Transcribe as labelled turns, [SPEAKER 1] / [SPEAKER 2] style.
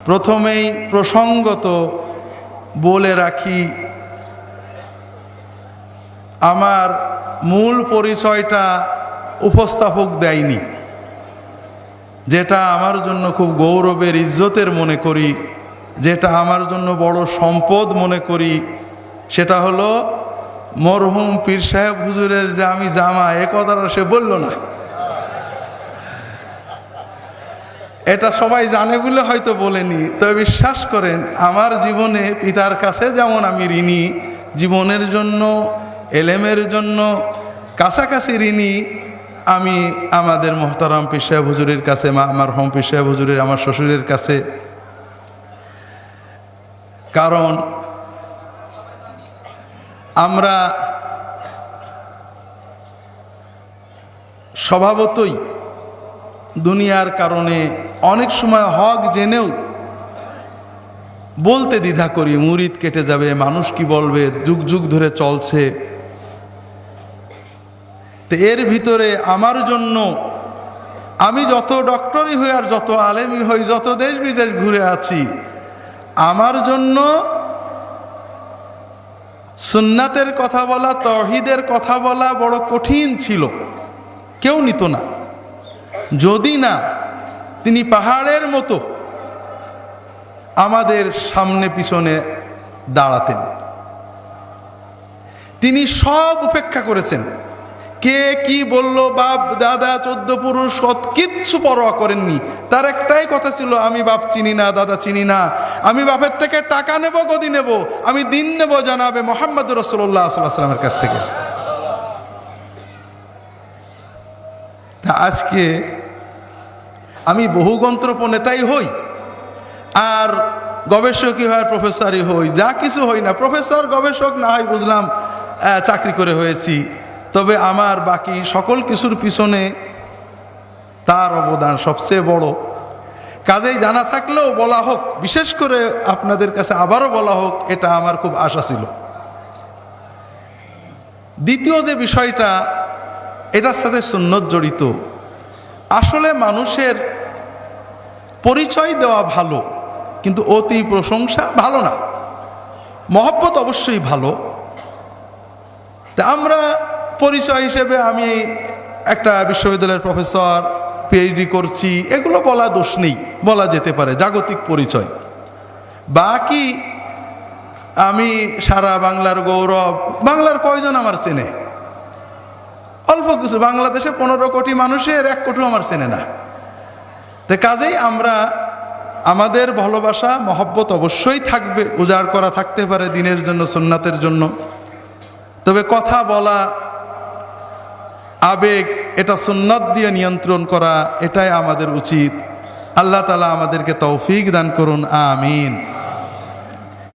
[SPEAKER 1] প্রথমেই প্রসঙ্গত বলে রাখি, আমার মূল পরিচয়টা উপস্থাপক দেয়নি, যেটা আমার জন্য খুব গৌরবের, ইজ্জতের মনে করি, যেটা আমার জন্য বড় সম্পদ মনে করি, সেটা হলো মরহুম পীর সাহেব হুজুরের যে আমি জামা, এ কথাটা সে বলল না। এটা সবাই জানে বলে হয়তো বলেনি। তবে বিশ্বাস করেন, আমার জীবনে পিতার কাছে যেমন আমি ঋণী, জীবনের জন্য, এলেমের জন্য, কাছাকাছি ঋণী, আমি আমাদের মোহতারাম পিসাহেব হুজুরের কাছে, মা আমার হোম পিসাহেব হুজুরের, আমার শ্বশুরের কাছে। কারণ, আমরা স্বভাবতই দুনিয়ার কারণে অনেক সময় হক জেনেও বলতে দ্বিধা করি, মুরিদ কেটে যাবে, মানুষ কি বলবে, যুগ যুগ ধরে চলছে। তো এর ভিতরে আমার জন্য আমি যত ডক্টরই হই আর যত আলেমই হই, যত দেশ বিদেশ ঘুরে আছি, আমার জন্য সুন্নাতের কথা বলা তহিদের কথা বলা বড় কঠিন ছিল। কেউ নিত না। যদি না, তিনি পাহাড়ের মতো আমাদের সামনে পিছনে দাঁড়াতেন। তিনি সব উপেক্ষা করেছেন। কে কি বলল, বাপ, দাদা, চোদ্দ পুরুষ, কত কিচ্ছু পরোয়া করেননি। তার একটাই কথা ছিল, আমি বাপ চিনি না, দাদা চিনি না। আমি বাপের থেকে টাকা নেব, গদি নেব। আমি দিন নেব জানাবে মোহাম্মদ রসোল্লাহ সাল্লামের কাছ থেকে। তা আজকে আমি বহুগন্ত্রপ নেতাই হই, আর গবেষকই হয়, প্রফেসরই হই, যা কিছু হই না। প্রফেসর, গবেষক না হয় বুঝলাম চাকরি করে হয়েছি। তবে আমার বাকি সকল কিছুর পিছনে তার অবদান সবচেয়ে বড়। কাজেই জানা থাকলেও বলা হোক, বিশেষ করে আপনাদের কাছে আবারও বলা হোক, এটা আমার খুব আশা ছিল। দ্বিতীয় যে বিষয়টা, এটার সাথে সুন্নত জড়িত। আসলে মানুষের পরিচয় দেওয়া ভালো, কিন্তু অতি প্রশংসা ভালো না। মহব্বত অবশ্যই ভালো। তা আমরা পরিচয় হিসেবে আমি একটা বিশ্ববিদ্যালয়ের প্রফেসর পিএইচডি করছি, এগুলো বলা দোষ নেই, বলা যেতে পারে, জাগতিক পরিচয়। বাকি আমি সারা বাংলার গৌরব, বাংলার কয়জন আমার চেনে? অল্প কিছু, বাংলাদেশে পনেরো কোটি মানুষের এক কোটি আমার চেনে না। তো কাজেই আমরা আমাদের ভালোবাসা, মহব্বত অবশ্যই থাকবে, উজাড় করা থাকতে পারে দিনের জন্য সন্ন্যাতের জন্য। তবে কথা বলা, আবেগ, এটা সুন্নত দিয়ে নিয়ন্ত্রণ করা, এটাই আমাদের উচিত। আল্লাহ তালা আমাদেরকে তৌফিক দান করুন, আমিন।